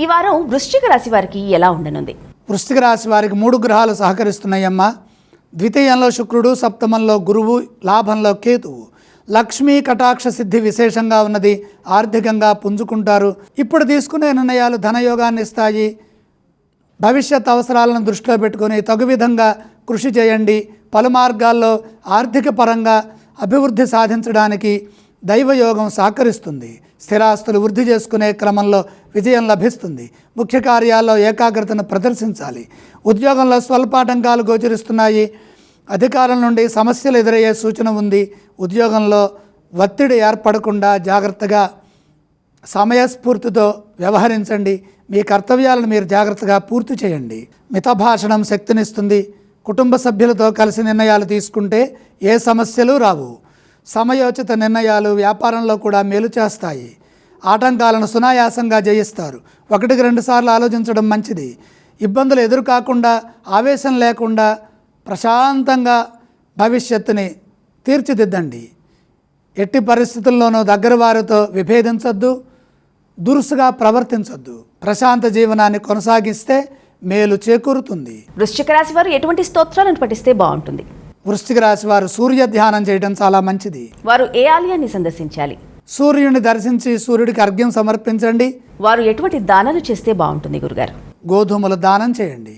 ఈ వారం వృశ్చిక రాశి వారికి ఎలా ఉండనుంది? వృశ్చిక రాశి వారికి మూడు గ్రహాలు సహకరిస్తున్నాయమ్మా. ద్వితీయంలో శుక్రుడు సప్తమంలో గురువు లాభంలో కేతువు. లక్ష్మీ కటాక్ష సిద్ధి విశేషంగా ఉన్నది. ఆర్థికంగా పుంజుకుంటారు. ఇప్పుడు తీసుకునే నిర్ణయాలు ధనయోగాన్ని ఇస్తాయి. భవిష్యత్ అవసరాలను దృష్టిలో పెట్టుకొని తగు విధంగా కృషి చేయండి. పలు మార్గాల్లో ఆర్థిక పరంగా అభివృద్ధి సాధించడానికి దైవయోగం సహకరిస్తుంది. స్థిరాస్తులు వృద్ధి చేసుకునే క్రమంలో విజయం లభిస్తుంది. ముఖ్య కార్యాల్లో ఏకాగ్రతను ప్రదర్శించాలి. ఉద్యోగంలో స్వల్పాటంకాలు గోచరిస్తున్నాయి. అధికారుల నుండి సమస్యలు ఎదురయ్యే సూచన ఉంది. ఉద్యోగంలో ఒత్తిడి ఏర్పడకుండా జాగ్రత్తగా సమయస్ఫూర్తితో వ్యవహరించండి. మీ కర్తవ్యాలను మీరు జాగ్రత్తగా పూర్తి చేయండి. మితభాషణం శక్తినిస్తుంది. కుటుంబ సభ్యులతో కలిసి నిర్ణయాలు తీసుకుంటే ఏ సమస్యలు రావు. సమయోచిత నిర్ణయాలు వ్యాపారంలో కూడా మేలు చేస్తాయి. ఆటంకాలను సునాయాసంగా జయిస్తారు. ఒకటికి రెండు సార్లు ఆలోచించడం మంచిది. ఇబ్బందులు ఎదురుకాకుండా ఆవేశం లేకుండా ప్రశాంతంగా భవిష్యత్తుని తీర్చిదిద్దండి. ఎట్టి పరిస్థితుల్లోనూ దగ్గర వారితో విభేదించొద్దు దురుసుగా ప్రవర్తించొద్దు. ప్రశాంత జీవనాన్ని కొనసాగిస్తే మేలు చేకూరుతుంది. వృశ్చిక రాశి వారు ఎటువంటి స్తోత్రాలను పఠిస్తే బాగుంటుంది? వృశ్చిక రాశి వారు సూర్య ధ్యానం చేయడం చాలా మంచిది. వారు ఏ ఆలయాన్ని సందర్శించాలి? సూర్యుని దర్శించి సూర్యుడికి అర్ఘ్యం సమర్పించండి. వారు ఎటువంటి దానాలు చేస్తే బాగుంటుంది గురుగారు? గోధుమలు దానం చేయండి.